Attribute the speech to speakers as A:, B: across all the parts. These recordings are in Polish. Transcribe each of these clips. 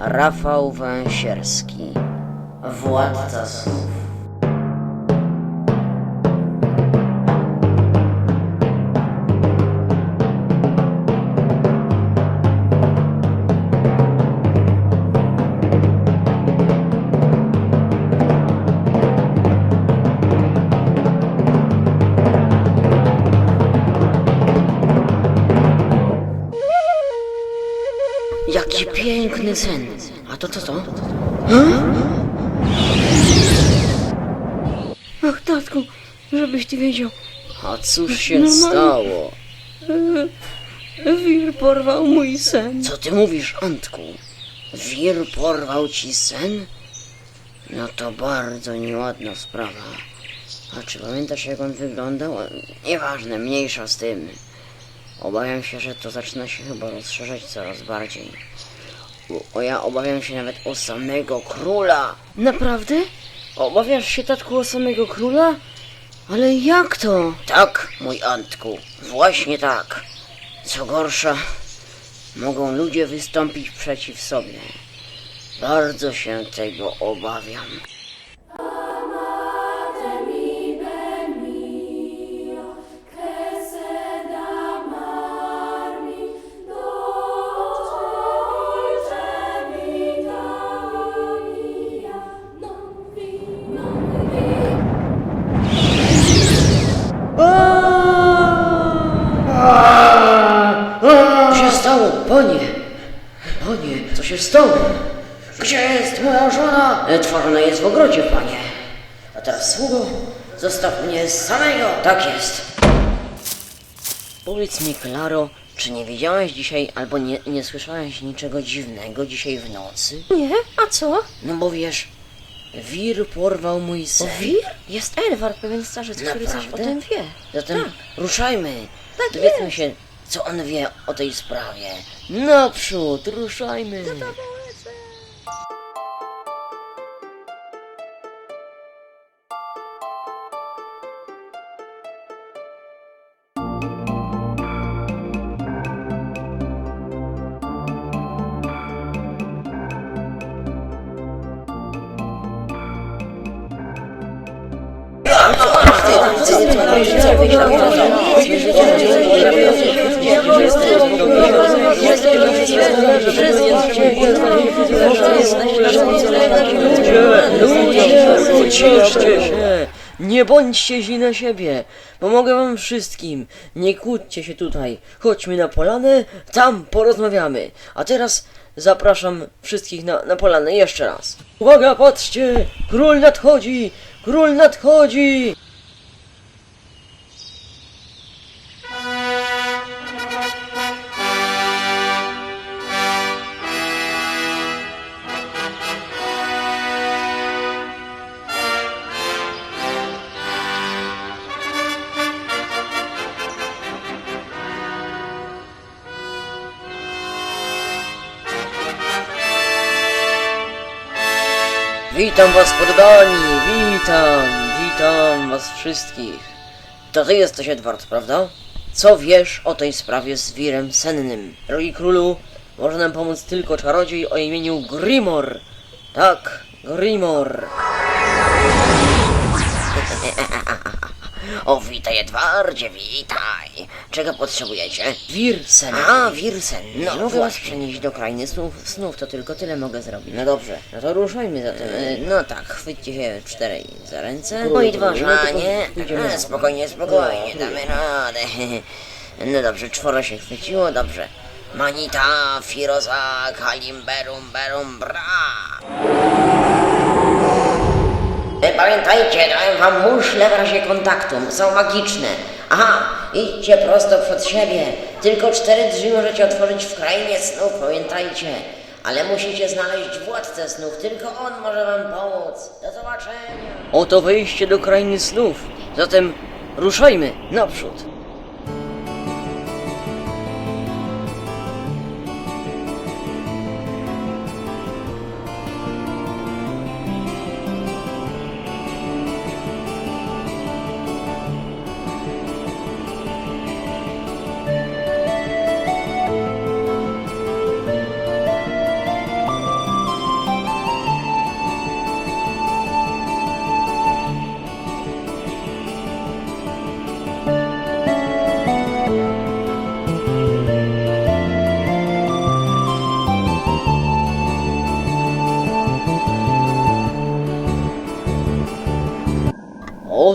A: Rafał Węsierski, władca snów. Piękny sen. A to co to?
B: Ach, tatku, żebyś ty wiedział.
A: A cóż się
B: Normalnie.
A: stało?
B: Wir porwał mój sen.
A: Co ty mówisz, Antku? Wir porwał ci sen? No to bardzo nieładna sprawa. A czy pamiętasz jak on wyglądał? Nieważne, mniejsza z tym. Obawiam się, że to zaczyna się chyba rozszerzać coraz bardziej. O, o ja obawiam się nawet o samego króla.
B: Naprawdę?
A: Obawiasz się, tatku, o samego króla?
B: Ale jak to?
A: Tak, mój Antku, właśnie tak. Co gorsza, mogą ludzie wystąpić przeciw sobie. Bardzo się tego obawiam. Stało? Gdzie jest moja żona? E, Tworzona jest w ogrodzie, panie. A teraz sługo, zostaw mnie samego. Tak jest. Powiedz mi, Klaro, czy nie widziałaś dzisiaj albo nie, nie słyszałaś niczego dziwnego dzisiaj w nocy?
B: Nie? A co?
A: No bo wiesz, wir porwał mój sen.
B: Wir? Jest Elwar, pewien starzec, który coś o
A: Naprawdę?
B: tym wie.
A: Zatem
B: Tak.
A: ruszajmy.
B: Tak
A: Dowiedzmy
B: jest.
A: się, co on wie o tej sprawie. Naprzód, ruszajmy. Ludzie, uciszcie się. Nie bądźcie źli na siebie. Pomogę wam wszystkim. Nie kłóćcie się tutaj. Chodźmy na polanę, tam porozmawiamy. A teraz zapraszam wszystkich na, na polanę jeszcze raz. Uwaga, patrzcie! Król nadchodzi! Król nadchodzi! Witam was poddani, witam, witam was wszystkich. To ty jesteś Edward, prawda? Co wiesz o tej sprawie z wirem sennym? Drogi królu, może nam pomóc tylko czarodziej o imieniu Grimor. Tak, Grimor. O, witaj Edwardzie, witaj. Czego potrzebujecie? Wirsen. A, Wirsen. No, nie mogę was przenieść do krainy snów, snów, to tylko tyle mogę zrobić. No dobrze, no to ruszajmy zatem. E, No tak, chwyćcie się czterej za ręce. No i dwa żanie. E, Spokojnie, spokojnie, damy radę. No dobrze, czworo się chwyciło, dobrze. Manita, Firoza, Kalim, Berum, Berum, Bra. E, Pamiętajcie, dałem wam muszle w razie kontaktu, są magiczne. Aha, idźcie prosto przed siebie. Tylko cztery drzwi możecie otworzyć w krainie snów, pamiętajcie. Ale musicie znaleźć władcę snów, tylko on może wam pomóc. Do zobaczenia. Oto wejście do krainy snów. Zatem ruszajmy naprzód.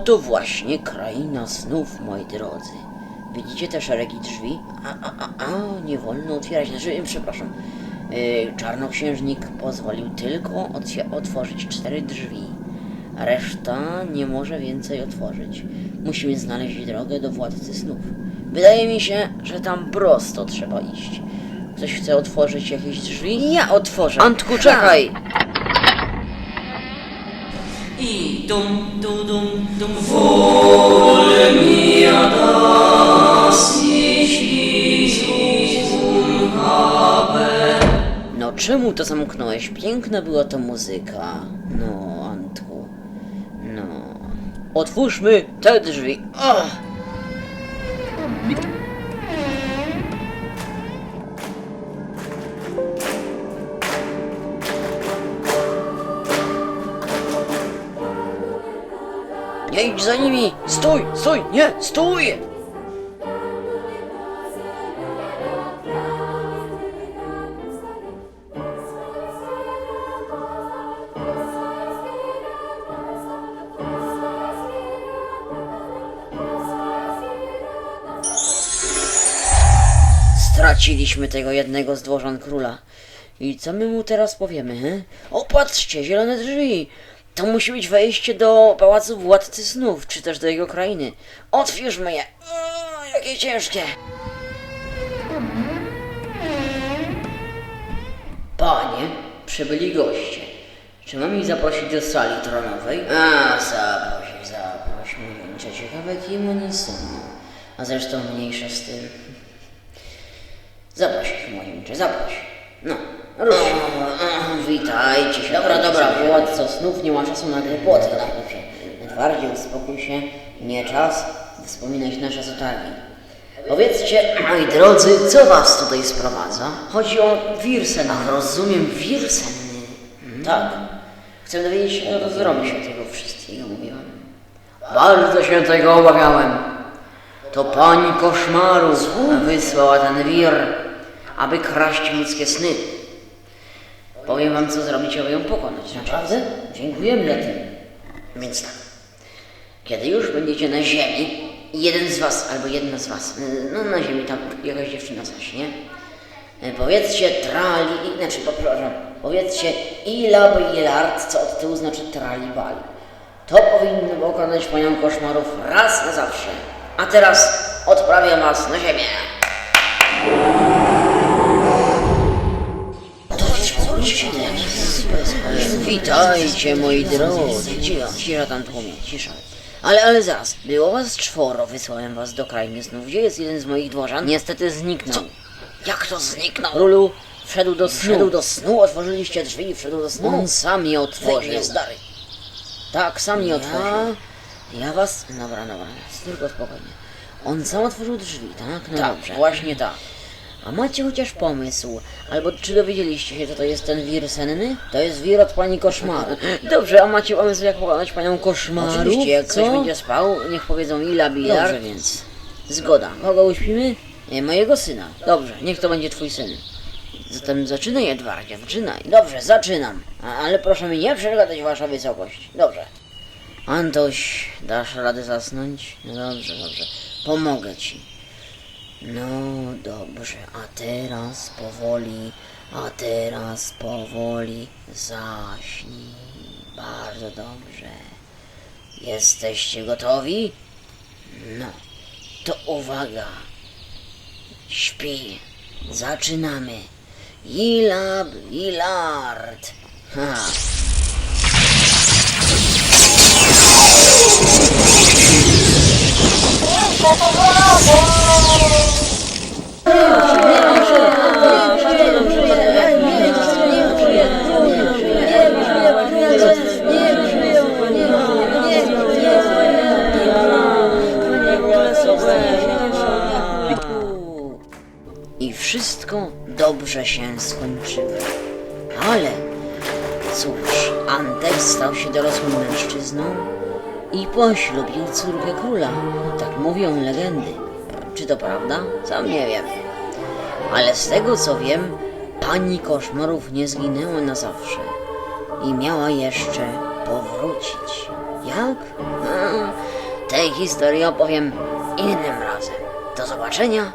A: Oto właśnie kraina snów, moi drodzy. Widzicie te szeregi drzwi? A, a, a, a nie wolno otwierać drzwi, przepraszam. Yy, czarnoksiężnik pozwolił tylko otworzyć cztery drzwi. Reszta nie może więcej otworzyć. Musimy znaleźć drogę do władcy snów. Wydaje mi się, że tam prosto trzeba iść. Ktoś chce otworzyć jakieś drzwi? Ja otworzę. Antku, czekaj!
C: I dum dum dum dum
A: No czemu to zamknąłeś? Piękna była to muzyka. No, Antku. No. Otwórzmy te drzwi. O! Nie idź za nimi! Stój! Stój! Nie! Stój! Straciliśmy tego jednego z dworzan króla. I co my mu teraz powiemy, he? O, patrzcie, zielone drzwi! To musi być wejście do pałacu władcy snów, czy też do jego krainy. Otwórzmy je! O, jakie ciężkie! Panie, przybyli goście. Czy mam ich zaprosić do sali tronowej? A, zaproś, zaproś. Mówię, ciekawe kim oni są. A zresztą mniejsza z tym. Zaproś ich, młodzieńcze, zaproś. No. Witajcie się. Dobra, dobra, władco snów nie ma czasu na głupoty. Tak, dobrze. Edwardzie, uspokój się. Nie czas wspominać nasze zatargi. Powiedzcie, moi drodzy, co was tutaj sprowadza? Chodzi o Wirsen. Ach, rozumiem, Wirsen. Tak. Chcę dowiedzieć się, co to zrobić od tego wszystkiego, mówiłem. Bardzo się tego obawiałem. To pani koszmaru wysłała ten wir, aby kraść ludzkie sny. Powiem wam, co zrobić, aby ją pokonać. Naprawdę? Dziękujemy za tym. Więc tak. Kiedy już będziecie na ziemi, jeden z was albo jedna z was, y, no na ziemi tam jakaś dziewczyna zaśnie, y, powiedzcie trali, znaczy, przepraszam, powiedzcie ilab ilard, co od tyłu znaczy tralibal. To powinno pokonać panią koszmarów raz na zawsze. A teraz odprawiam was na ziemię. Witajcie moi drodzy. Cisza, cisza tam tłumie, cisza. Ale, ale zaraz, było was czworo, wysłałem was do krainy snów. Gdzie jest jeden z moich dworzan? Niestety zniknął. Jak to zniknął? Królu, wszedł do snu. Wszedł do snu, otworzyliście drzwi i wszedł do snu. On sam je otworzył. Niezdary. Tak, sam je otworzył. Ja was... Dobra, dobra, tylko spokojnie. On sam otworzył drzwi, tak? No tak, dobrze. właśnie tak. A macie chociaż pomysł? Albo czy dowiedzieliście się, co to jest ten wir senny? To jest wir od pani koszmaru. Dobrze, a macie pomysł, jak pokonać panią koszmaru? Oczywiście, jak ktoś będzie spał, niech powiedzą ila bilar. Dobrze więc. Zgoda. Kogo uśpimy? Nie, mojego syna. Dobrze, niech to będzie twój syn. Zatem zaczynaj, Edwardzie, zaczynaj. Dobrze, zaczynam. A, ale proszę mi nie przeszkadzać, wasza wysokość. Dobrze. Antoś, dasz radę zasnąć? No dobrze, dobrze. Pomogę ci. No dobrze, a teraz powoli, a teraz powoli zaśnij. Bardzo dobrze. Jesteście gotowi? No, to uwaga. Śpi. Zaczynamy. Ilab, ilard. Ha. I wszystko dobrze się skończyło. Ale cóż, Antek stał się dorosłym mężczyzną i poślubił córkę króla. Tak mówią legendy. Czy to prawda? Sam nie wiem. Ale z tego co wiem, pani koszmarów nie zginęła na zawsze i miała jeszcze powrócić. Jak? A, Tej historii opowiem innym razem. Do zobaczenia